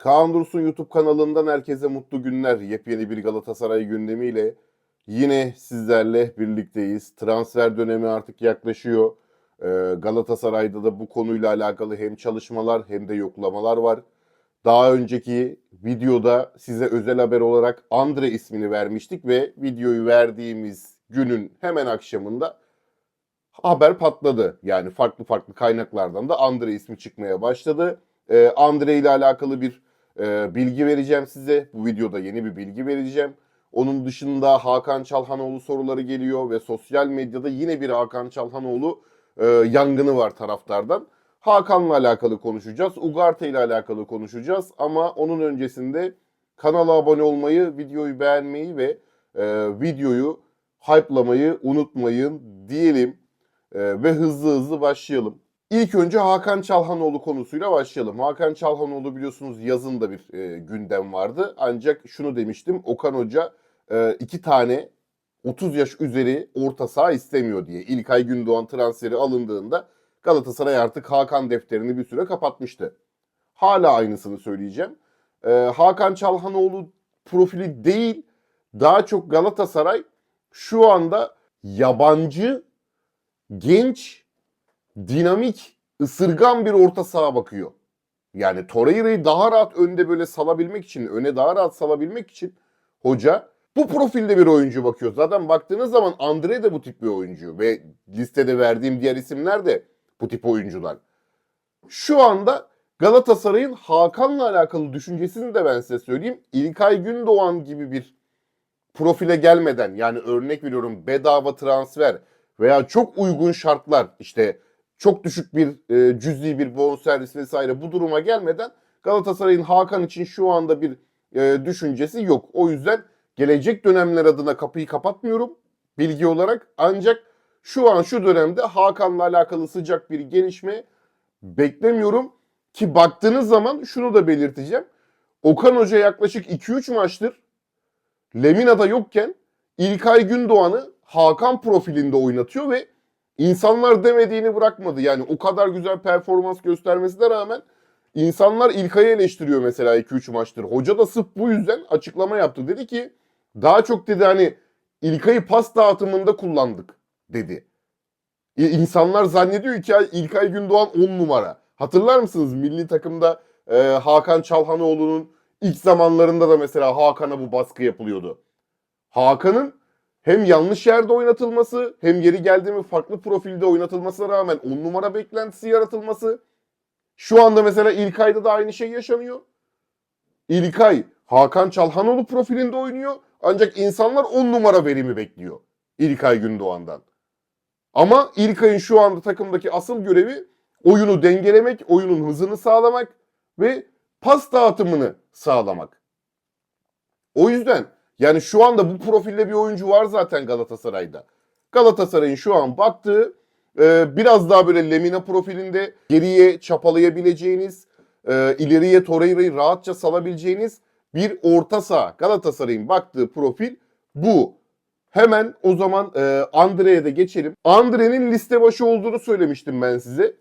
Kaan Dursun YouTube kanalından herkese mutlu günler. Yepyeni bir Galatasaray gündemiyle yine sizlerle birlikteyiz. Transfer dönemi artık yaklaşıyor. Ee, Galatasaray'da da bu konuyla alakalı hem çalışmalar hem de yoklamalar var. Daha önceki videoda size özel haber olarak Andre ismini vermiştik ve videoyu verdiğimiz günün hemen akşamında haber patladı. Yani farklı farklı kaynaklardan da Andre ismi çıkmaya başladı. Ee, Andre ile alakalı bir e, bilgi vereceğim size. Bu videoda yeni bir bilgi vereceğim. Onun dışında Hakan Çalhanoğlu soruları geliyor ve sosyal medyada yine bir Hakan Çalhanoğlu e, yangını var taraftardan. Hakan'la alakalı konuşacağız. Ugarte ile alakalı konuşacağız. Ama onun öncesinde kanala abone olmayı, videoyu beğenmeyi ve e, videoyu hype'lamayı unutmayın diyelim. E, ve hızlı hızlı başlayalım. İlk önce Hakan Çalhanoğlu konusuyla başlayalım. Hakan Çalhanoğlu biliyorsunuz yazın da bir e, gündem vardı. Ancak şunu demiştim Okan Hoca e, iki tane 30 yaş üzeri orta saha istemiyor diye. İlkay Gündoğan transferi alındığında Galatasaray artık Hakan defterini bir süre kapatmıştı. Hala aynısını söyleyeceğim. E, Hakan Çalhanoğlu profili değil daha çok Galatasaray şu anda yabancı genç dinamik, ısırgan bir orta saha bakıyor. Yani Torreira'yı daha rahat önde böyle salabilmek için, öne daha rahat salabilmek için hoca bu profilde bir oyuncu bakıyor. Zaten baktığınız zaman Andre de bu tip bir oyuncu ve listede verdiğim diğer isimler de bu tip oyuncular. Şu anda Galatasaray'ın Hakan'la alakalı düşüncesini de ben size söyleyeyim. İlkay Gündoğan gibi bir profile gelmeden yani örnek veriyorum bedava transfer veya çok uygun şartlar işte çok düşük bir e, cüzi bir bonservis vesaire bu duruma gelmeden Galatasaray'ın Hakan için şu anda bir e, düşüncesi yok. O yüzden gelecek dönemler adına kapıyı kapatmıyorum bilgi olarak. Ancak şu an şu dönemde Hakan'la alakalı sıcak bir gelişme beklemiyorum. Ki baktığınız zaman şunu da belirteceğim. Okan Hoca yaklaşık 2-3 maçtır Lemina'da yokken İlkay Gündoğan'ı Hakan profilinde oynatıyor ve İnsanlar demediğini bırakmadı. Yani o kadar güzel performans göstermesine rağmen insanlar İlkay'ı eleştiriyor mesela 2-3 maçtır. Hoca da sırf bu yüzden açıklama yaptı. Dedi ki daha çok dedi hani İlkay'ı pas dağıtımında kullandık dedi. E, İnsanlar zannediyor ki İlkay Gündoğan 10 numara. Hatırlar mısınız milli takımda e, Hakan Çalhanoğlu'nun ilk zamanlarında da mesela Hakan'a bu baskı yapılıyordu. Hakan'ın hem yanlış yerde oynatılması hem yeri geldiği mi farklı profilde oynatılmasına rağmen 10 numara beklentisi yaratılması. Şu anda mesela İlkay'da da aynı şey yaşanıyor. İlkay Hakan Çalhanoğlu profilinde oynuyor. Ancak insanlar 10 numara verimi bekliyor İlkay Gündoğan'dan. Ama İlkay'ın şu anda takımdaki asıl görevi oyunu dengelemek, oyunun hızını sağlamak ve pas dağıtımını sağlamak. O yüzden yani şu anda bu profilde bir oyuncu var zaten Galatasaray'da. Galatasaray'ın şu an baktığı e, biraz daha böyle Lemina profilinde geriye çapalayabileceğiniz, e, ileriye Torreira'yı rahatça salabileceğiniz bir orta saha. Galatasaray'ın baktığı profil bu. Hemen o zaman e, Andre'ye de geçelim. Andre'nin liste başı olduğunu söylemiştim ben size.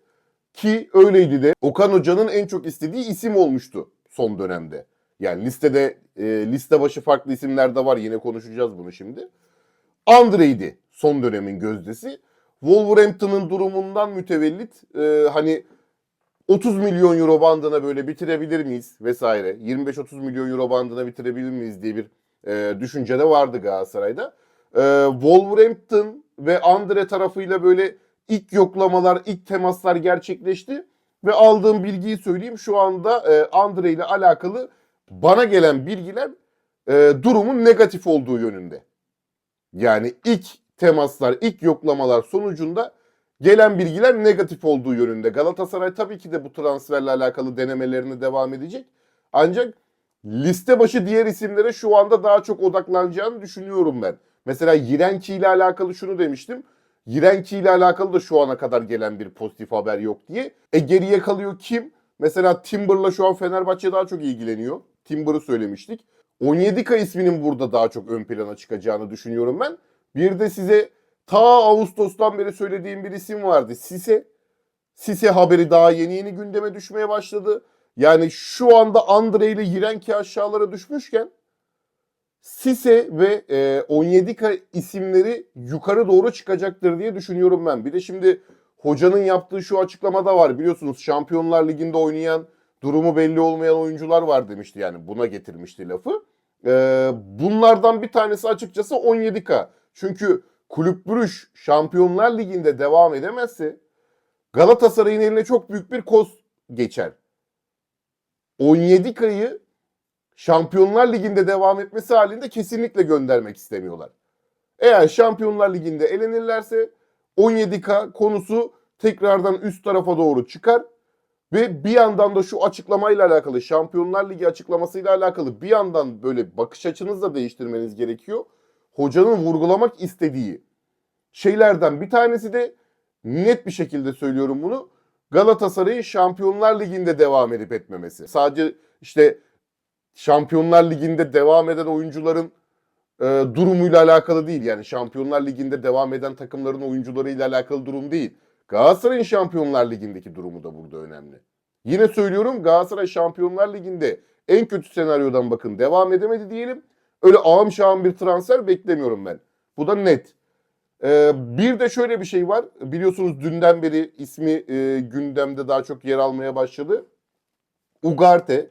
Ki öyleydi de Okan Hoca'nın en çok istediği isim olmuştu son dönemde. Yani listede e, liste başı farklı isimler de var. Yine konuşacağız bunu şimdi. Andre'ydi son dönemin gözdesi. Wolverhampton'ın durumundan mütevellit e, hani 30 milyon euro bandına böyle bitirebilir miyiz vesaire. 25-30 milyon euro bandına bitirebilir miyiz diye bir e, düşünce de vardı Galatasaray'da. E, Wolverhampton ve Andre tarafıyla böyle ilk yoklamalar, ilk temaslar gerçekleşti. Ve aldığım bilgiyi söyleyeyim. Şu anda e, Andre ile alakalı bana gelen bilgiler e, durumun negatif olduğu yönünde. Yani ilk temaslar, ilk yoklamalar sonucunda gelen bilgiler negatif olduğu yönünde. Galatasaray tabii ki de bu transferle alakalı denemelerini devam edecek. Ancak liste başı diğer isimlere şu anda daha çok odaklanacağını düşünüyorum ben. Mesela Yirenki ile alakalı şunu demiştim. Yirenki ile alakalı da şu ana kadar gelen bir pozitif haber yok diye. E geriye kalıyor kim? Mesela Timber'la şu an Fenerbahçe daha çok ilgileniyor. Timber'ı söylemiştik. Onyedika isminin burada daha çok ön plana çıkacağını düşünüyorum ben. Bir de size ta Ağustos'tan beri söylediğim bir isim vardı. Sise. Sise haberi daha yeni yeni gündeme düşmeye başladı. Yani şu anda Andre ile Yirenki aşağılara düşmüşken Sise ve e, Onyedika isimleri yukarı doğru çıkacaktır diye düşünüyorum ben. Bir de şimdi hocanın yaptığı şu açıklamada var biliyorsunuz Şampiyonlar Ligi'nde oynayan durumu belli olmayan oyuncular var demişti yani buna getirmişti lafı. E, bunlardan bir tanesi açıkçası Onyedika. Çünkü Kulüp Brüj Şampiyonlar Ligi'nde devam edemezse Galatasaray'ın eline çok büyük bir koz geçer. Onyedika'yı Şampiyonlar Ligi'nde devam etmesi halinde kesinlikle göndermek istemiyorlar. Eğer Şampiyonlar Ligi'nde elenirlerse Onyedika konusu tekrardan üst tarafa doğru çıkar ve bir yandan da şu açıklamayla alakalı Şampiyonlar Ligi açıklamasıyla alakalı bir yandan böyle bakış açınızı da değiştirmeniz gerekiyor. Hocanın vurgulamak istediği şeylerden bir tanesi de net bir şekilde söylüyorum bunu. Galatasaray'ın Şampiyonlar Ligi'nde devam edip etmemesi. Sadece işte Şampiyonlar Ligi'nde devam eden oyuncuların e, durumuyla alakalı değil. Yani Şampiyonlar Ligi'nde devam eden takımların oyuncularıyla alakalı durum değil. Galatasaray'ın Şampiyonlar Ligi'ndeki durumu da burada önemli. Yine söylüyorum Galatasaray Şampiyonlar Ligi'nde en kötü senaryodan bakın devam edemedi diyelim. Öyle ağım şağım bir transfer beklemiyorum ben. Bu da net. Ee, bir de şöyle bir şey var. Biliyorsunuz dünden beri ismi e, gündemde daha çok yer almaya başladı. Ugarte.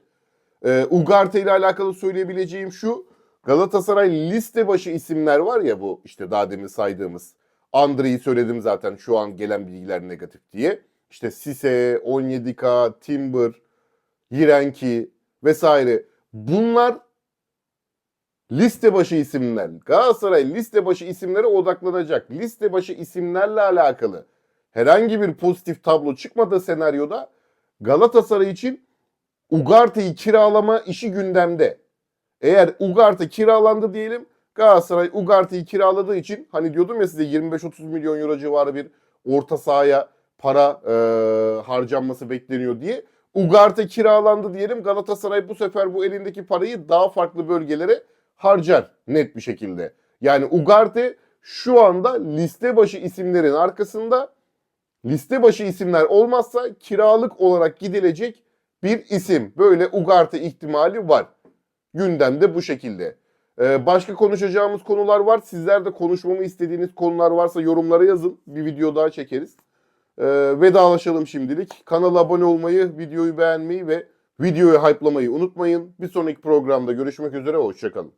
Ee, Ugarte ile alakalı söyleyebileceğim şu. Galatasaray liste başı isimler var ya bu işte daha demin saydığımız. Andre'yi söyledim zaten şu an gelen bilgiler negatif diye. İşte Sise, Onyedika, Timber, Yirenki vesaire. Bunlar liste başı isimler. Galatasaray liste başı isimlere odaklanacak. Liste başı isimlerle alakalı herhangi bir pozitif tablo çıkmadığı senaryoda Galatasaray için Ugarte'yi kiralama işi gündemde. Eğer Ugarte kiralandı diyelim Galatasaray Ugarte'yi kiraladığı için hani diyordum ya size 25-30 milyon euro civarı bir orta sahaya para e, harcanması bekleniyor diye. Ugarte kiralandı diyelim Galatasaray bu sefer bu elindeki parayı daha farklı bölgelere harcar net bir şekilde. Yani Ugarte şu anda liste başı isimlerin arkasında liste başı isimler olmazsa kiralık olarak gidilecek bir isim. Böyle Ugarte ihtimali var. Gündemde bu şekilde. Ee, başka konuşacağımız konular var. Sizler de konuşmamı istediğiniz konular varsa yorumlara yazın. Bir video daha çekeriz. Ee, vedalaşalım şimdilik. Kanala abone olmayı, videoyu beğenmeyi ve videoyu hype'lamayı unutmayın. Bir sonraki programda görüşmek üzere. Hoşçakalın.